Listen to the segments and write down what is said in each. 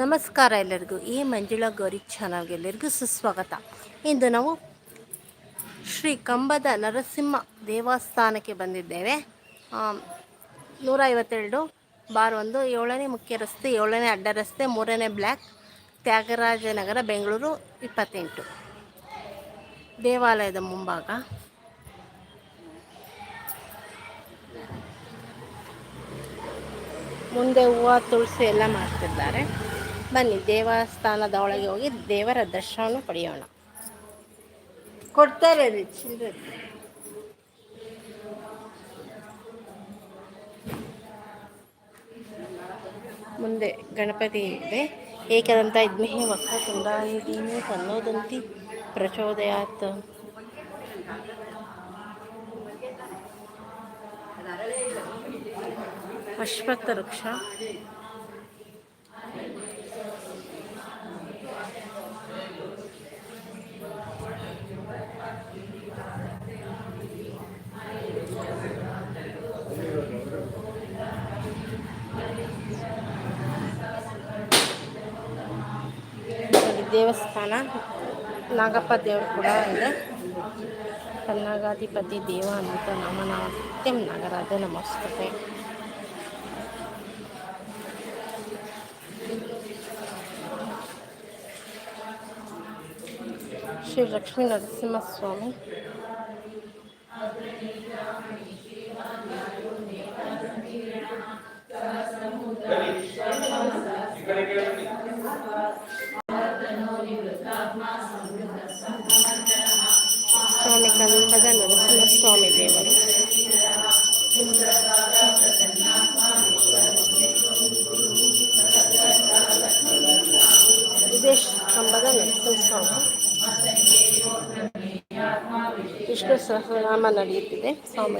ನಮಸ್ಕಾರ ಎಲ್ಲರಿಗೂ, ಈ ಮಂಜುಳಾ ಗೌರಿ ಚಾನಲ್ಗೆ ಎಲ್ಲರಿಗೂ ಸುಸ್ವಾಗತ. ಇಂದು ನಾವು ಶ್ರೀ ಕಂಬದ ನರಸಿಂಹ ದೇವಸ್ಥಾನಕ್ಕೆ ಬಂದಿದ್ದೇವೆ. ನೂರ ಐವತ್ತೆರಡು ಬಾರ್ ಒಂದು, ಏಳನೇ ಮುಖ್ಯ ರಸ್ತೆ, ಏಳನೇ ಅಡ್ಡ ರಸ್ತೆ, ಮೂರನೇ ಬ್ಲ್ಯಾಕ್ ತ್ಯಾಗರಾಜನಗರ, ಬೆಂಗಳೂರು, ಇಪ್ಪತ್ತೆಂಟು. ದೇವಾಲಯದ ಮುಂಭಾಗ. ಮುಂದೆ ಹೂವು, ತುಳಸಿ ಎಲ್ಲ ಮಾಡ್ತಿದ್ದಾರೆ. ಬನ್ನಿ ದೇವಸ್ಥಾನದ ಒಳಗೆ ಹೋಗಿ ದೇವರ ದರ್ಶನ ಪಡೆಯೋಣ. ಕೊಡ್ತಾರೆ ರೀ ಚಿಲ್ಲರೆ ಮುಂದೆ ಗಣಪತಿ ಇದೆ. ಏಕದಂತ ಇದ್ಮೇಹಿ ಮಕ್ಕ ತುಂಡಾಯಿ ದೀನಿ ತನ್ನೋದಂತಿ ಪ್ರಚೋದಯಾತ್. ಅಶ್ವತ್ಥ ವೃಕ್ಷ. ದೇವಸ್ಥಾನ ನಾಗಪ್ಪ ದೇವರು ಕೂಡ ಇದೆ ಕನ್ನಗಾಧಿಪತಿ ದೇವ ಅಂತ ನಾಮನಾತ್ಯಂ ನಾಗರಾಜ ನಮಸ್ತತೆ ಶ್ರೀ ಲಕ್ಷ್ಮೀ ನರಸಿಂಹಸ್ವಾಮಿ ಸ್ವಾಮಿ ಕಂಬದ ನರಸಿಂಹಸ್ವಾಮಿ ದೇವರು ವಿದೇಶ್ ಕಂಬದ ನರಸಿಂಹಸ್ವಾಮಿ ವಿಷ್ಣು ಸಹನಾಮ ನಡೆಯುತ್ತಿದೆ ಸ್ವಾಮಿ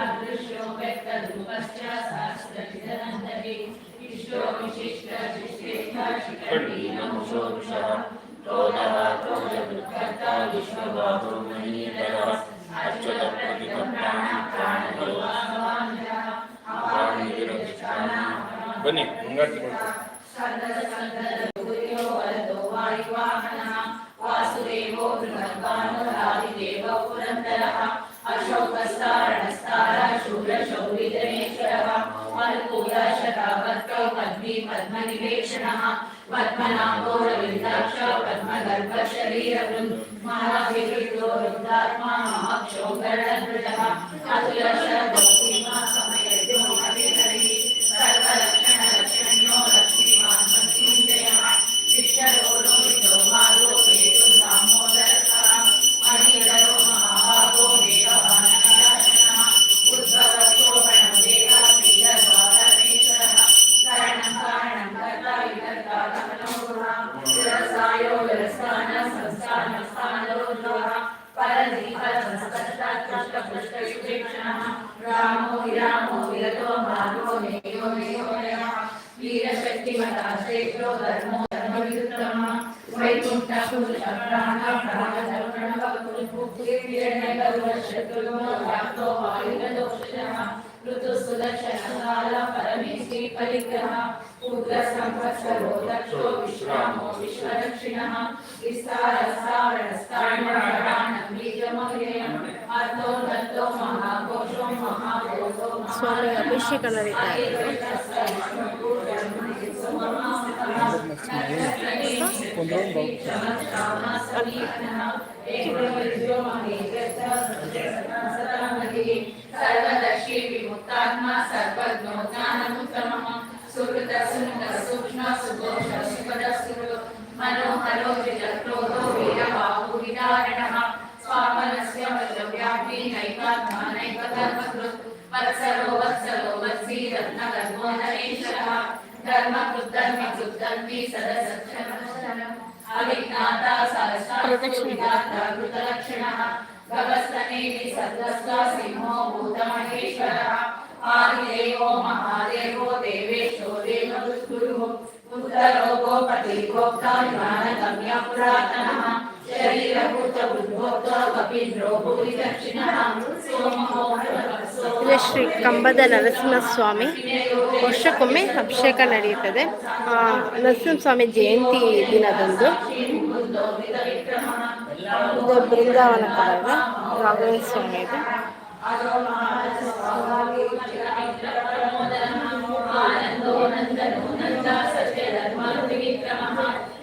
पद्मनाभोरविन्दाक्ष पद्मगर्भशरीरवृन् महाभिकृतो रुद्रात्मा महाक्षोभरणधृतः अतुलशब्दसीमा परदीपस्तत्कृष्टपुष्टयुगेक्षणः रामो विरामो विरतो माधवो नेयो नेयोनयः वीरशक्तिमता श्रेष्ठो धर्मो धर्मविरुद्धमः वैकुण्ठपुरुषप्राणः प्राणधर्मणवकुलभुक्तिर्यण्यगरुडशत्रुघ्नो व्याप्तो वायुगदोषः ऋतुसुदर्शनकाल परमेश्वरी స్వామి అభిషేకాలు సూక్ష్మ సుగోష మనో कर्म कृतर्म कृतर्मी सदसक्षम अविज्ञाता सहस्राता कृतलक्षणः गवस्तने सर्वस्व सिंहो भूतमहेश्वरः। आदिदेवो महादेवो देवेशो देवदुष्गुरुः उत्तरो गोपतिर्गोप्ता ज्ञानगम्यः पुरातनः। ಶ್ರೀ ಕಂಬದ ನರಸಿಂಹಸ್ವಾಮಿ. ವರ್ಷಕ್ಕೊಮ್ಮೆ ಅಭಿಷೇಕ ನಡೆಯುತ್ತದೆ. ನರಸಿಂಹಸ್ವಾಮಿ ಜಯಂತಿ ದಿನದಂದು ಬೃಂದಾವನ ಕಡೆಗೆ ರಾಘವೇಂದ್ರ ಸ್ವಾಮಿ ಇದೆ ಆನಂದೋ ನಂದನು ನಂದ ಸತ್ಯ ಧರ್ಮ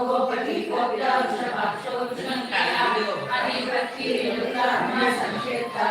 गोपति गोप्ता वृषभाक्षो वृषङ्कया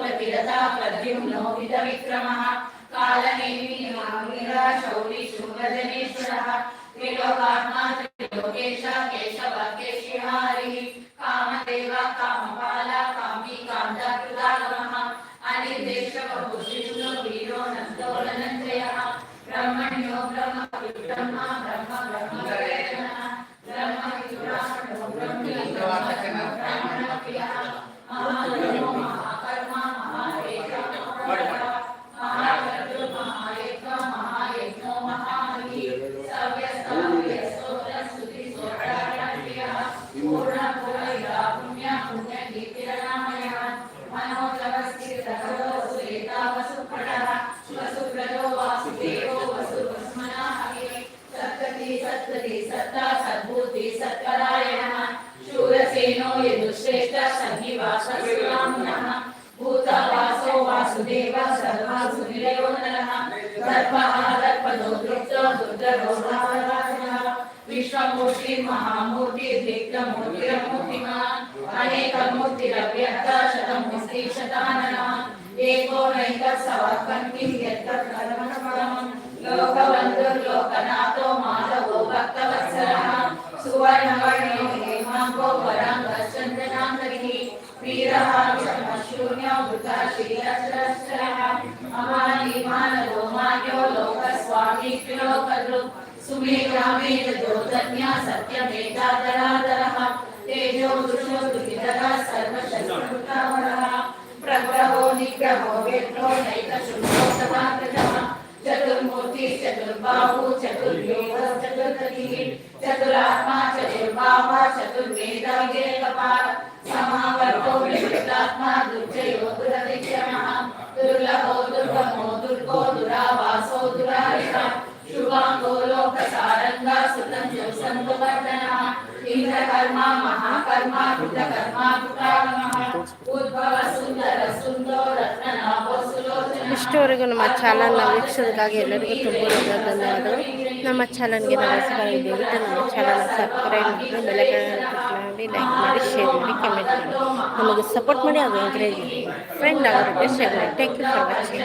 प्रतिरता प्रद्युम्नो विदविक्रमः कालनेमि वीरा त्रिलोकात्मा त्रिलोकेश केशव केशिहारिः कामदेव, कामपाल, कामी, कान्ताकृतागमः। अनिर्देशकभूषिष्णु वीरो नन्दोलनञ्जयः ब्रह्मण्यो ब्रह्म ब्रह्म सन्निवासस्वामिनः भूतवासो वासुदेव सर्वासुनिलयो नरः दर्पः दर्पदो दृप्तो दुर्धरो रावणासनः विश्वमूर्ति महामूर्ति दिग्गमूर्तिरमूर्तिमान् अनेकमूर्तिरव्यक्त शतमूर्ति शताननः एको नैकः सवात्पन्ति सुमेधामेन ज्योतन्या सत्यमेधाधराधरः तेजो दुषो दुहितरः सर्वशस्त्रकृतावरः प्रग्रहो निग्रहो व्यग्रो नैकशुद्धो समाकृतः चतुर्मूर्ति, चतुर्बाहु चतुर्वेद चतुर्गतिः। चतुरात्मा, चतुर्बाहा, चतुर्वेद समावर्तो विशिष्टात्मा दुर्जयो दुरविक्रमः दुर्लभो, दुर्गमो, दुर्गो दुरावासो गंगा सुतन ಇಷ್ಟವರೆಗೂ ನಮ್ಮ ಚಾನಲ್ನ ವೀಕ್ಷಿಸೋದಕ್ಕಾಗಿ ಎಲ್ಲರಿಗೂ ತುಂಬ ಧನ್ಯವಾದಗಳು. ನಮ್ಮ ಚಾನಲ್ಗೆ ನಮಸ್ಕಾರ ಇದೆ ನಮ್ಮ ಚಾನಲ್ನ ಸಬ್ಸ್ಕ್ರೈಬ್ ಮಾಡಿ ಬೆಲೆಗಳನ್ನು ಮಾಡಿ, ಲೈಕ್ ಮಾಡಿ, ಶೇರ್ ಮಾಡಿ, ಕಮೆಂಟ್ ಮಾಡಿ. ನಮಗೆ ಸಪೋರ್ಟ್ ಮಾಡಿ, ಅದು ಎಂಕರೇಜ್ ಮಾಡಿ. ಫ್ರೆಂಡ್ ಅವರಿಗೆ ಶೇರ್ ಮಾಡಿ. Thank you for watching.